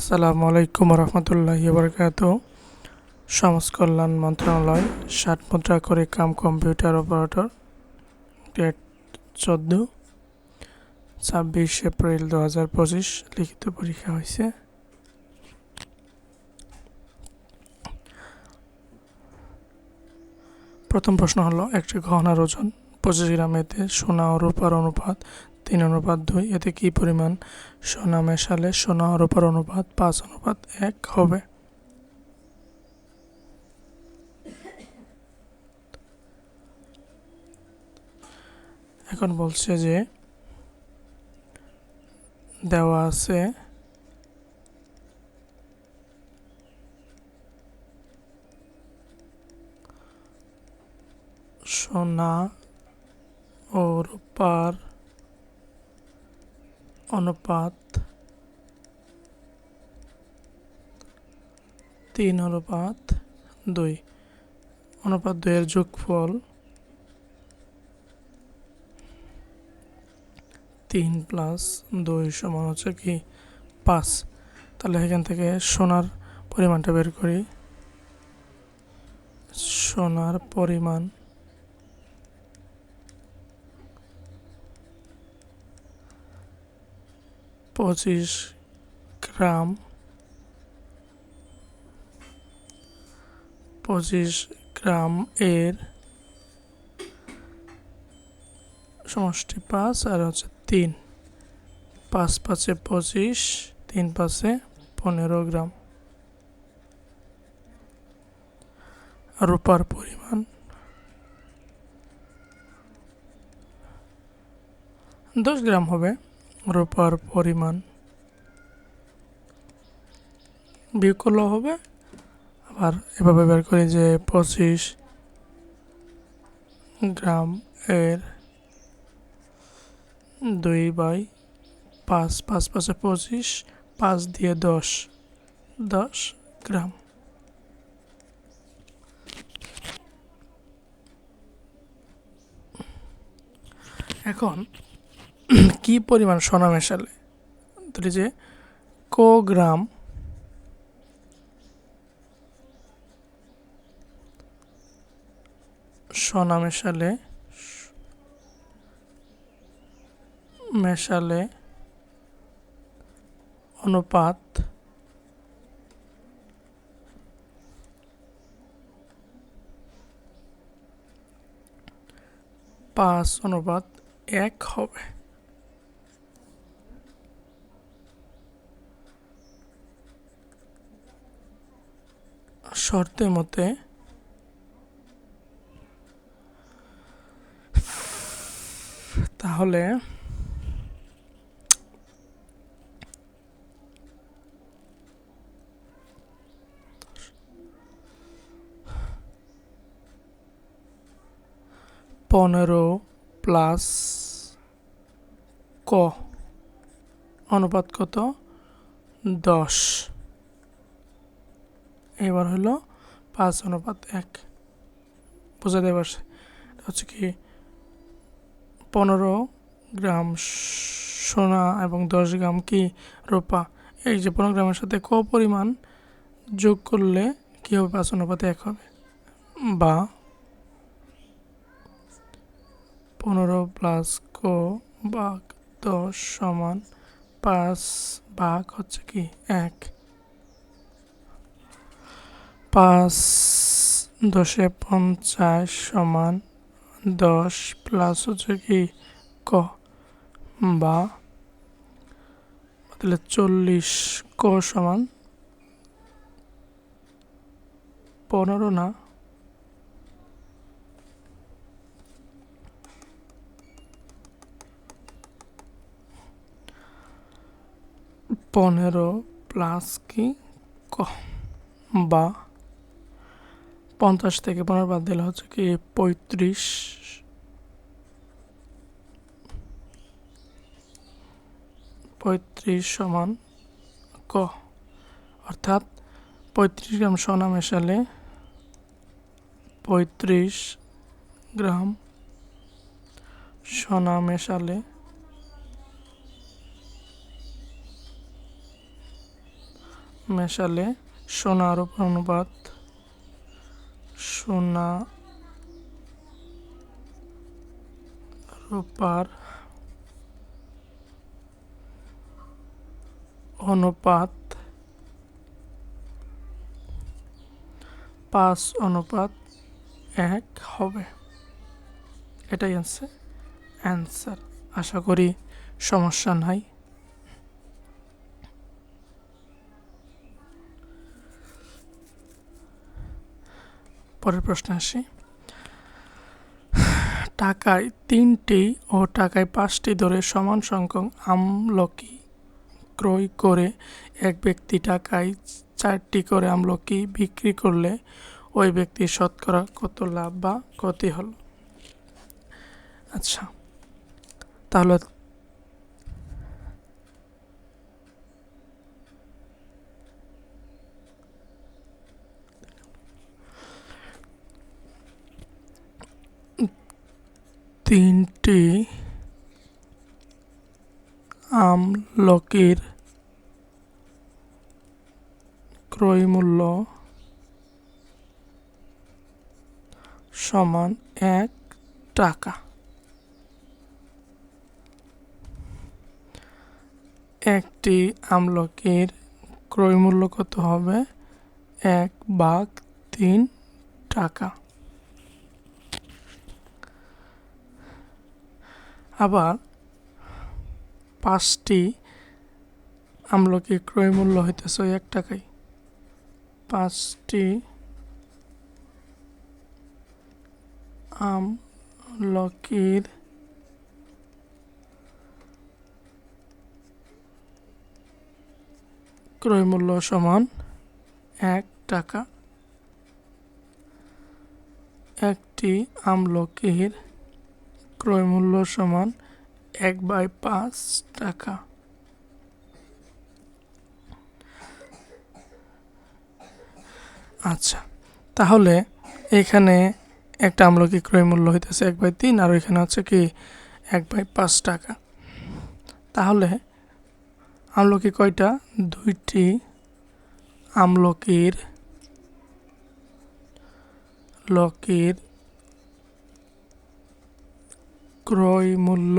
আসসালামু আলাইকুম রহমতুল্লাহি বরকাত। সমাজ কল্যাণ মন্ত্রণালয়, ষাট মুদ্রা করে কাম কম্পিউটার অপারেটর, ডেট চোদ্দ, ছাব্বিশ এপ্রিল দু হাজার পঁচিশ, লিখিত পরীক্ষা হয়েছে। প্রথম প্রশ্ন হলো, একটি গহনার ওজন পঁচিশ গ্রাম এতে সোনা ও রূপার অনুপাত তিন অনুপাত দুই। এতে কি পরিমাণ? সোনা মেশালে সোনা ও রূপার অনুপাত পাঁচ অনুপাত এক হবে। এখন বলছে যে দেওয়া আছে সোনা ও রূপার অনুপাত তিন অনুপাত দুই অনুপাত দুইয়ের যোগফল তিন প্লাস দুই সমান হচ্ছে কি পাঁচ। তাহলে এখান থেকে সোনার পরিমাণটা বের করি। সোনার পরিমাণ পঁচিশ গ্রাম। পঁচিশ গ্রাম এর সমষ্টি পাঁচ আর হচ্ছে তিন। পাঁচ পাঁচে পঁচিশ, তিন পাঁচে পনেরো গ্রাম। রূপার পরিমাণ দশ গ্রাম হবে। রূপার পরিমাণ। বিয়োগ করলেও হবে। আবার এভাবে বের করি যে পঁচিশ গ্রাম এর দুই বাই পাঁচ পাঁচ, পাঁচে পঁচিশ, পাঁচ দিয়ে দশ দশ গ্রাম। এখন কি পরিমাণ সোনা মেশালে? ধরি যে, ক গ্রাম। সোনা মেশালে মেশালে অনুপাত পাঁচ অনুপাত এক হবে। শর্তের মতে তাহলে পনেরো প্লাস ক অনুপাত কত? দশ। এবার হলো পাঁচ অনুপাত এক। বোঝাতে পারছে? হচ্ছে কি পনেরো গ্রাম সোনা এবং দশ গ্রাম কি রূপা। এই যে পনেরো গ্রামের সাথে ক পরিমাণ যোগ করলে কী হবে? পাঁচ অনুপাতে এক হবে। বা পনেরো প্লাস ক ভাগ দশ সমান পাঁচ ভাগ হচ্ছে কি এক। পাঁচ দশে পঞ্চাশ সমান দশ প্লাস হচ্ছে কি ক। বা তাহলে চল্লিশ ক সমান পনেরো না। পনেরো প্লাস কি ক। বা পঞ্চাশ থেকে পনেরো বাদ দিলে হচ্ছে কি পঁয়ত্রিশ। পঁয়ত্রিশ সমান ক। অর্থাৎ পঁয়ত্রিশ গ্রাম সোনা মেশালে পঁয়ত্রিশ গ্রাম সোনা মেশালে মেশালে সোনার উপর অনুপাত সোনা রূপার অনুপাত পাঁচ অনুপাত এক হবে। এটাই আছে অ্যান্সার আশা করি সমস্যা নাই। পরের প্রশ্নে আসি। টাকায় তিনটি ও টাকায় পাঁচটি ধরে সমান সংখ্যক আমলকি ক্রয় করে এক ব্যক্তি টাকায় চারটি করে আমলকি বিক্রি করলে ওই ব্যক্তির শতকরা কত লাভ বা ক্ষতি হলো? আচ্ছা তাহলে তিনটি আমলকির ক্রয়মূল্য সমান এক টাকা। একটি আমলকির ক্রয়মূল্য কত হবে? এক বাঘ তিন টাকা। আবার পাঁচটি আমলকি ক্রয় মূল্য হইতেছে এক টাকায়। পাঁচটি আমলকির ক্রয় মূল্য সমান এক টাকা। একটি আমলকির ক্রয় মূল্য সমান এক বাই পাঁচ টাকা। আচ্ছা তাহলে এখানে একটা আমলকি ক্রয় মূল্য হইতেছে এক বাই তিন, আর ওইখানে হচ্ছে কি এক বাই পাঁচ টাকা। তাহলে আমলকি কয়টা? দুইটি আমলকির লকির ক্রয় মূল্য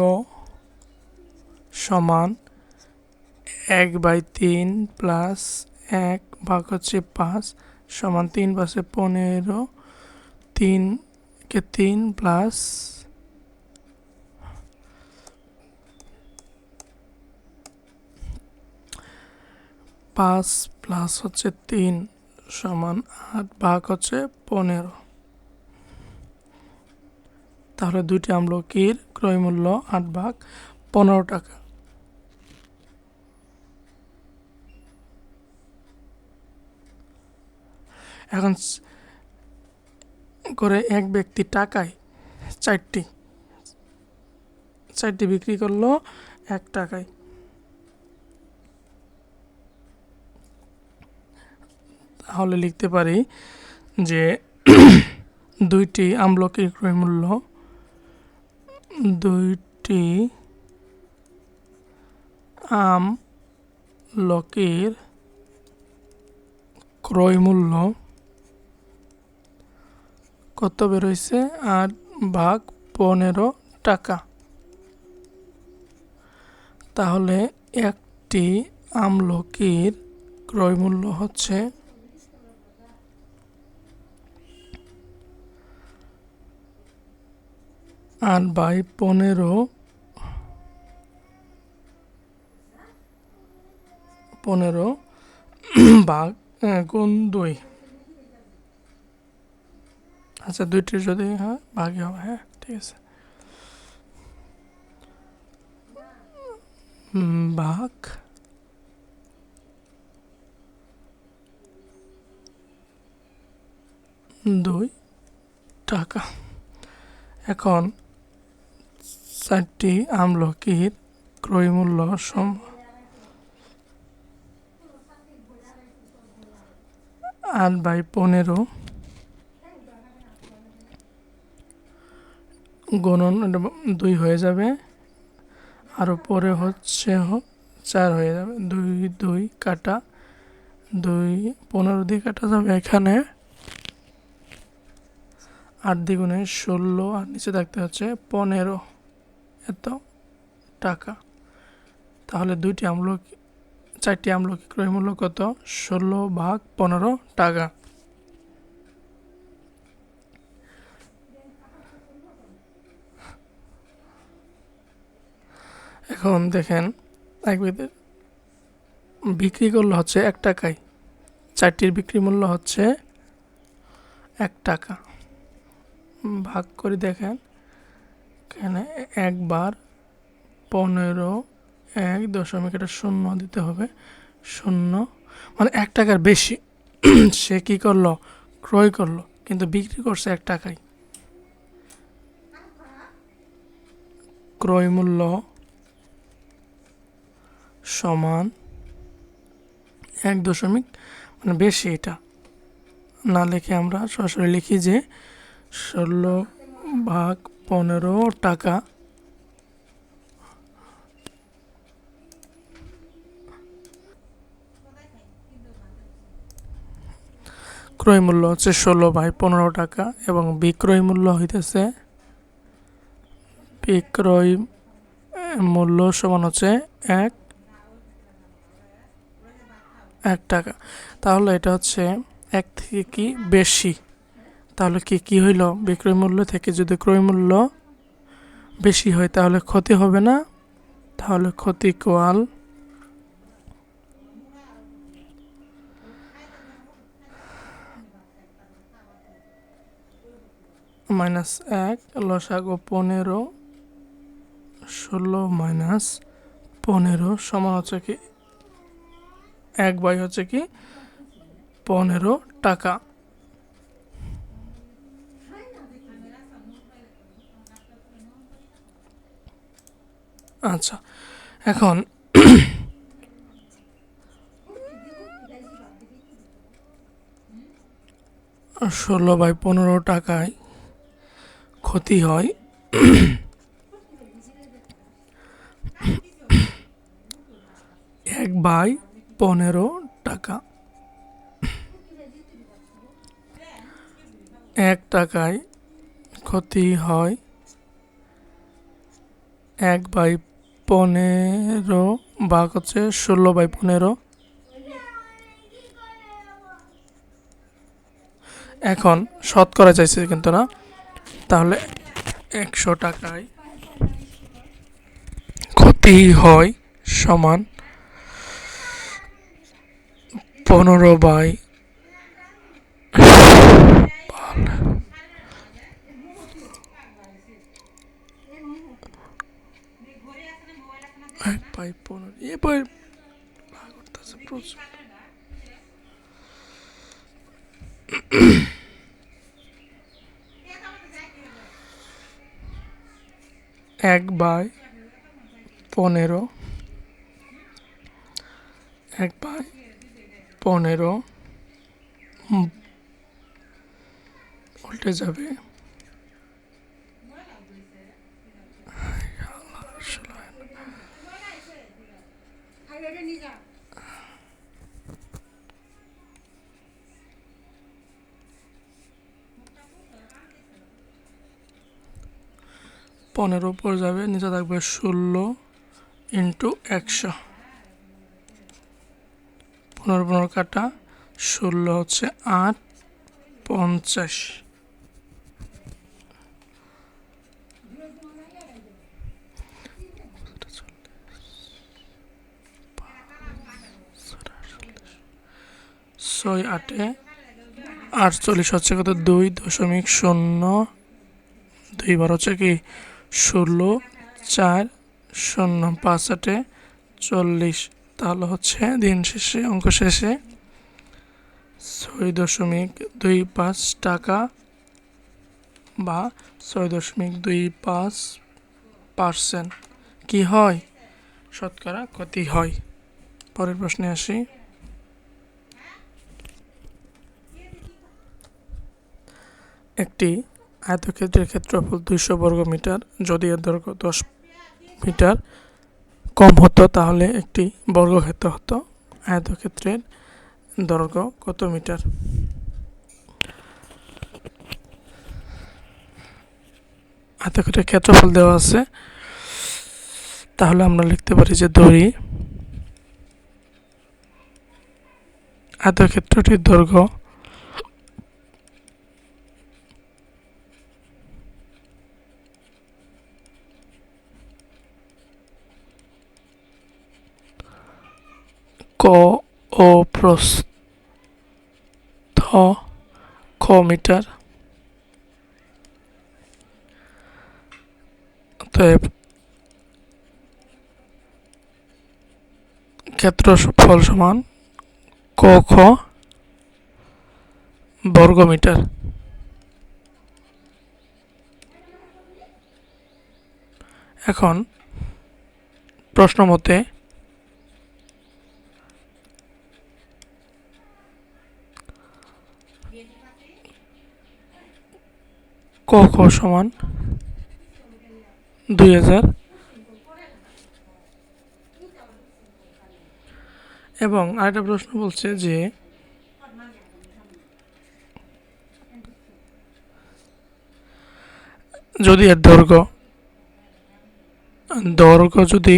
সমান এক বাই তিন প্লাস এক ভাগ হচ্ছে পাঁচ সমান তিন পাশে পনেরো তিনকে তিন প্লাস পাঁচ প্লাস হচ্ছে তিন সমান আট ভাগ হচ্ছে পনেরো। তাহলে দুইটি আমলকির ক্রয় মূল্য আট ভাগ পনেরো টাকা। এখন করে এক ব্যক্তি টাকায় চারটি চারটি বিক্রি করল এক টাকায়। তাহলে লিখতে পারি যে দুইটি আমলকির ক্রয় মূল্য দুইটি আম লকির ক্রয় মূল্য কত বেরোইছে? আট ভাগ পনেরো টাকা। তাহলে একটি আমলকির ক্রয় মূল্য হচ্ছে আট বাই পনেরো পনেরো ভাগ আহ, গুণ দুই। আচ্ছা দুইটি যদি হয় ভাগে হবে হ্যাঁ ঠিক আছে। ভাগ। দুই টাকা। এখন চারটি আমলকির ক্রয়মূল্য সম আট বাই পনেরো গণন দুই হয়ে যাবে। আর পরে হচ্ছে চার হয়ে যাবে। দুই দুই কাটা, দুই পনেরো দিয়ে কাটা যাবে এখানে। আট দ্বিগুণে ষোলো, আর নিচে থাকতে হচ্ছে পনেরো। এত টাকা। তাহলে দুইটি আমলকি, চারটি আমলকি ক্রয় মূল্য কত? ষোলো ভাগ পনেরো টাকা। এখন দেখেন, এক বিক্রি করলে হচ্ছে এক টাকায়। চারটির বিক্রি মূল্য হচ্ছে এক টাকা। ভাগ করে দেখেন এখানে একবার পনেরো এক দশমিক, এটা শূন্য দিতে হবে। শূন্য মানে এক টাকার বেশি। সে কি করল? ক্রয় করল, কিন্তু বিক্রি করছে এক টাকায় ক্রয় মূল্য সমান এক দশমিক মানে বেশি এটা। না লিখে আমরা সরাসরি লিখি যে ষোলো ভাগ পনেরো টাকা। ক্রয় মূল্য হচ্ছে ষোলো বাই পনেরো টাকা এবং বিক্রয় মূল্য হইতেছে বিক্রয় মূল্য সমান হচ্ছে এক এক টাকা। তাহলে এটা হচ্ছে এক থেকে কি বেশি? তাহলে কি কি হইল? বিক্রয় মূল্য থেকে যদি ক্রয় মূল্য বেশি হয়, তাহলে ক্ষতি হবে না? তাহলে ক্ষতি কোয়াল? মাইনাস এক, লসাগো পনেরো, ষোলো মাইনাস পনেরো সমান হচ্ছে কি, এক বাই হচ্ছে কি, পনেরো টাকা। আচ্ছা এখন ষোলো বাই পনেরো টাকায় ক্ষতি হয়। এক বাই পনেরো টাকা। এক টাকায় ক্ষতি হয়। এক বাই পনেরো, ভাগ হচ্ছে ষোলো বাই পনেরো। এখন শতকরা চাইছে কিন্তু না। তাহলে একশো টাকায় ক্ষতি হয় সমান পনেরো বাই এক বাই পনেরো এবার ভাগ করতেছে প্রচুর এক বাই পনেরো এক বাই পনেরো উল্টে যাবে। পনেরো উপর যাবে, নিচে থাকবে ষোলো ইন্টু একশো। পনেরো পনেরো কাটা, ষোলো হচ্ছে আট, পঞ্চাশ। ছয় আটে আটচল্লিশ হচ্ছে কত? দুই দশমিক শূন্য। দুইবার হচ্ছে কি? ষোলো, চার, শূন্য, পাঁচ আটে চল্লিশ। তাহলে হচ্ছে দিন শেষে, অঙ্ক শেষে ছয় দশমিক দুই পাঁচ টাকা বা ছয় দশমিক দুই পাঁচ পার্সেন্ট। কি হয়? শতকরা ক্ষতি হয়। পরের প্রশ্নে আসি। একটি আয়তক্ষেত্রের ক্ষেত্রফল দুইশো বর্গ মিটার। যদি এর দৈর্ঘ্য দশ মিটার কম হতো, তাহলে একটি বর্গক্ষেত্র হতো। আয়তক্ষেত্রের দৈর্ঘ্য কত মিটার? আয়তক্ষেত্রের ক্ষেত্রফল দেওয়া আছে। তাহলে আমরা লিখতে পারি যে দড়ি আয়তক্ষেত্রটির দৈর্ঘ্য ক ও প্রস্থ খ মিটার অতএব ক্ষেত্রফল সমান ক খ বর্গ মিটার এখন প্রশ্ন মতে ক, খ সমান? দুই হাজার। এবং আরেকটা প্রশ্ন বলছে যে, যদি এর দৈর্ঘ্য দৈর্ঘ্য যদি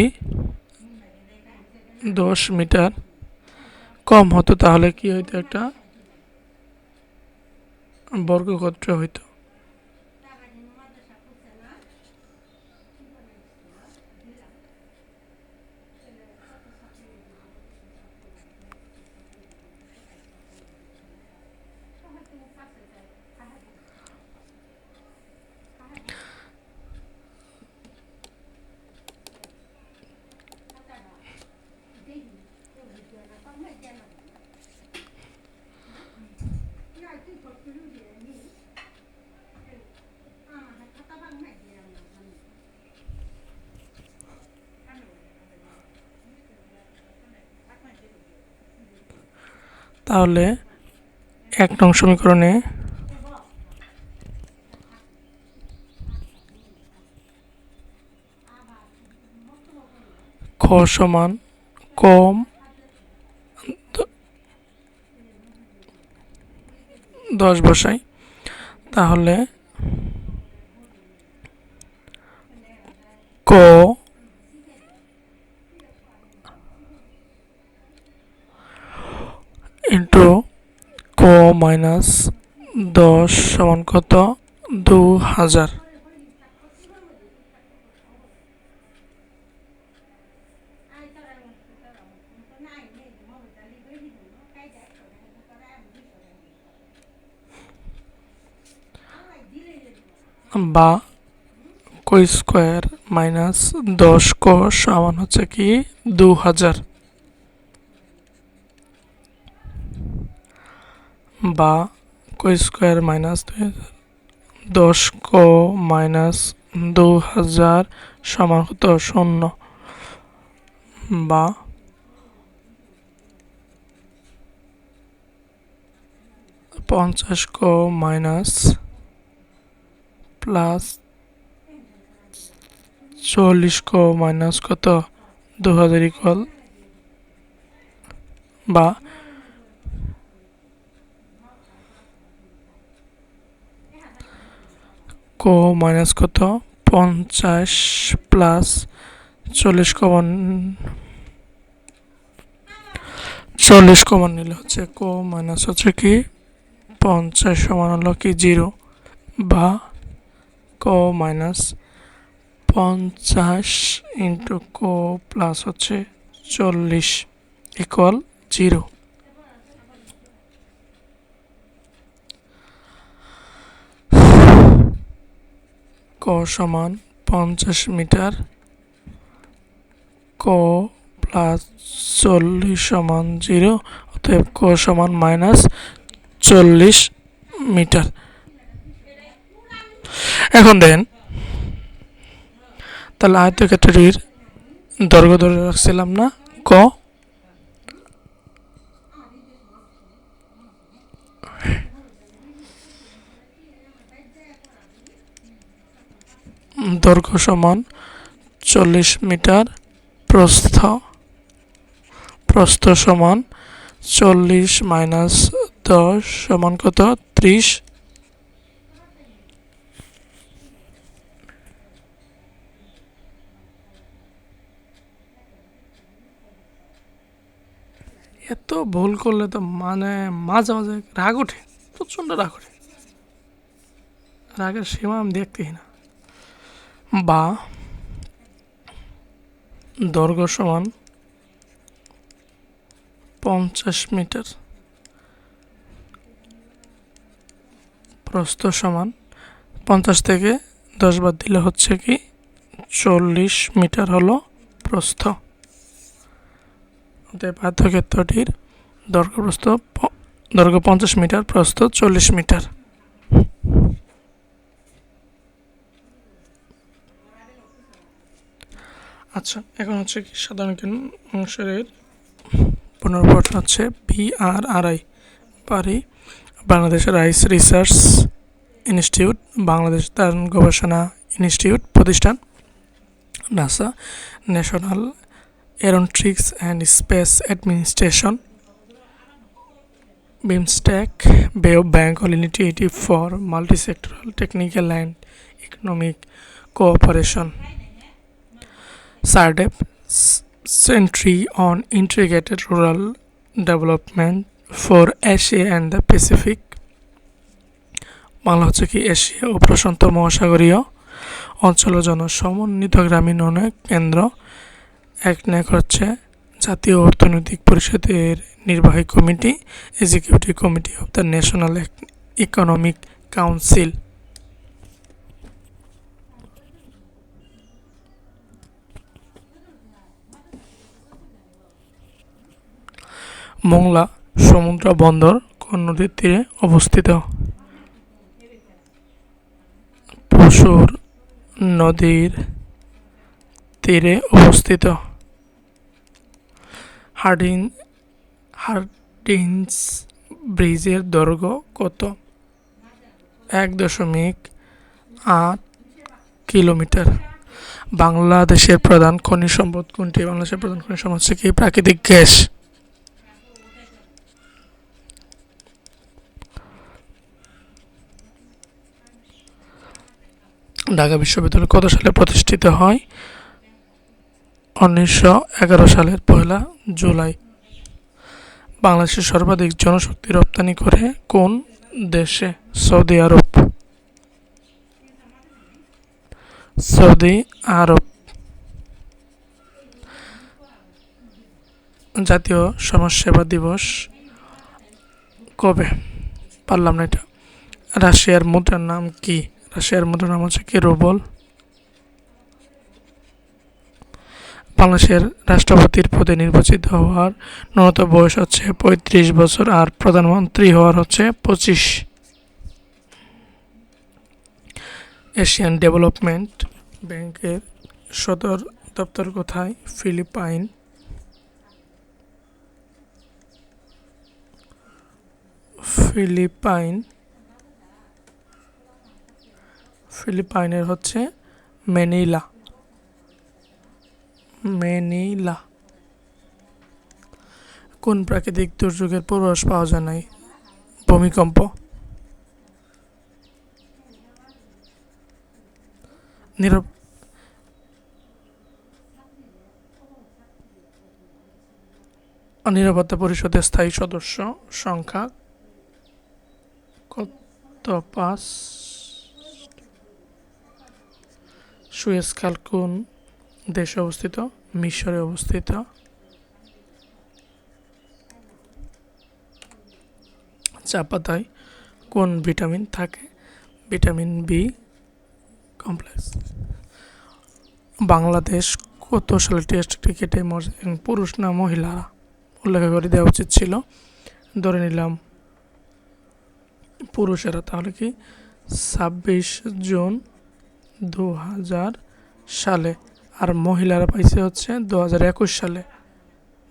দশ মিটার কম হতো, তাহলে কি হইতো একটা বর্গক্ষেত্র হইতো? তাহলে এক নং সমীকরণে খ সমান কম দশ বসাই। তাহলে ক ইন্টু ক মাইনাস দশ সমান কত? দু হাজার বা ক স্কোয়ার মাইনাস দশ ক সমান হচ্ছে কি? দু হাজার বা ক স্কোয়ার মাইনাস দশ ক মাইনাস দু হাজার সমান কত শূন্য। বা পঞ্চাশ ক মাইনাস প্লাস চল্লিশ ক মাইনাস কত? দু হাজার ইকুয়াল বা ক মাইনাস কত? পঞ্চাশ প্লাস চল্লিশ কমন চল্লিশ কমন নিলে হচ্ছে ক মাইনাস হচ্ছে কি? পঞ্চাশ সমান হলো কি জিরো বা ক মাইনাস পঞ্চাশ ইন্টু ক প্লাস হচ্ছে চল্লিশ ইকুয়াল জিরো। ক সমান পঞ্চাশ মিটার। ক প্লাস চল্লিশ সমান জিরো, অতএব ক সমান মাইনাস চল্লিশ মিটার। এখন দেখেন তাহলে আয়তক্ষেত্রটির দৈর্ঘ্য ধরে রাখছিলাম না, ক দৈর্ঘ্য সমান চল্লিশ মিটার প্রস্থ। প্রস্থ সমান চল্লিশ মাইনাস দশ সমান কত? ত্রিশ। এত ভুল করলে তো মানে মাঝে মাঝে রাগ ওঠে, প্রচণ্ড রাগ ওঠে। রাগের সীমা আমি দেখতেই না। বা দৈর্ঘ্য সমান পঞ্চাশ মিটার। প্রস্থ সমান পঞ্চাশ থেকে দশ বার দিলে হচ্ছে কি চল্লিশ মিটার হলো প্রস্থ। অতএব আয়তক্ষেত্রটির দৈর্ঘ্য প্রস্থ দৈর্ঘ্য পঞ্চাশ মিটার, প্রস্থ চল্লিশ মিটার। আচ্ছা এখন হচ্ছে কি সাধারণ জ্ঞান অংশের পুনর্গঠন হচ্ছে বি আর আর আই পারি Bangladesh Rice Research Institute, Bangladesh তার গবেষণা ইনস্টিটিউট প্রতিষ্ঠান, NASA, National Aeronautics and Space Administration BIMSTEC Bay of Bengal Initiative for Multisectoral Technical and Economic Cooperation. SARDEP Century on Integrated Rural Development for Asia and the Pacific. Bangla হচ্ছে কি Asia ও প্রশান্ত মহাসাগরীয় অঞ্চলের জন্য সমন্বিত গ্রামীণ উন্নয়ন কেন্দ্র। এক ন্যাক হচ্ছে জাতীয় অর্থনৈতিক পরিষদের নির্বাহী committee executive committee of the national economic council Mongla সমুদ্র বন্দর কোন নদীর তীরে অবস্থিত। পশুর নদীর তীরে অবস্থিত। হার্ডিন, হার্ডিন্স ব্রিজের দৈর্ঘ্য কত? এক দশমিক আট কিলোমিটার। বাংলাদেশের প্রধান খনিজ সম্পদ কোনটি? বাংলাদেশের প্রধান খনিজ সম্পদ হচ্ছে কি? প্রাকৃতিক গ্যাস। ঢাকা বিশ্ববিদ্যালয় কত সালে প্রতিষ্ঠিত হয়? উনিশশো এগারো সালের পয়লা জুলাই। বাংলাদেশের সর্বাধিক জনশক্তি রপ্তানি করে কোন দেশে? সৌদি আরব। সৌদি আরব। জাতীয় সমাজসেবা দিবস কবে? পারলাম না এটা। রাশিয়ার মুদ্রার নাম কি? রাশিয়ার মুদ্রার নাম হচ্ছে কি? রুবল। বাংলাদেশের রাষ্ট্রপতির পদে নির্বাচিত হওয়ার ন্যূনতম বয়স হচ্ছে পঁয়ত্রিশ বছর আর প্রধানমন্ত্রী হওয়ার হচ্ছে পঁচিশ। এশিয়ান ডেভেলপমেন্ট ব্যাংকের সদর দপ্তর কোথায়? ফিলিপাইন। ফিলিপাইন। ফিলিপাইনের হচ্ছে ম্যানিলা ম্যানিলা কোন প্রাকৃতিক দুর্যোগের পূর্বাস পাওয়া যায় নাই? ভূমিকম্প। নিরাপত্তা পরিষদের স্থায়ী সদস্য সংখ্যা কত? পাঁচ সুয়েজ খাল কোন দেশে অবস্থিত, মিশরে অবস্থিত। চা পাতায় কোন ভিটামিন থাকে? Vitamin B complex. বাংলাদেশ কত সালে টেস্ট ক্রিকেটে পুরুষ না মহিলারা? উল্লেখ করে দেওয়া উচিত ছিল। ধরে নিলাম পুরুষেরা। তাহলে কি ছাব্বিশ জুন দু হাজার সালে। আর মহিলারা পাইছে হচ্ছে দু হাজার একুশ সালে।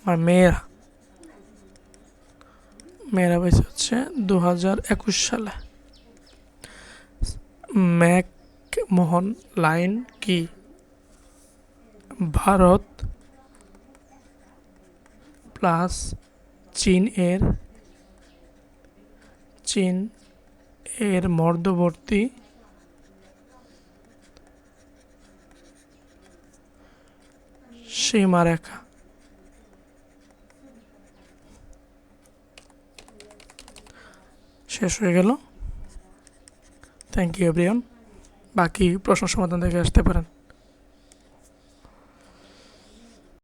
আর মেয়েরা মেয়েরা পাইছে হচ্ছে দু হাজার একুশ সালে। ম্যাকমোহন লাইন কি? ভারত প্লাস চীন এর চীন এর মধ্যবর্তী সীমারেখা। শেষ হয়ে গেল। থ্যাংক ইউ এভরিওয়ান বাকি প্রশ্ন সমাধান দেখে আসতে পারেন।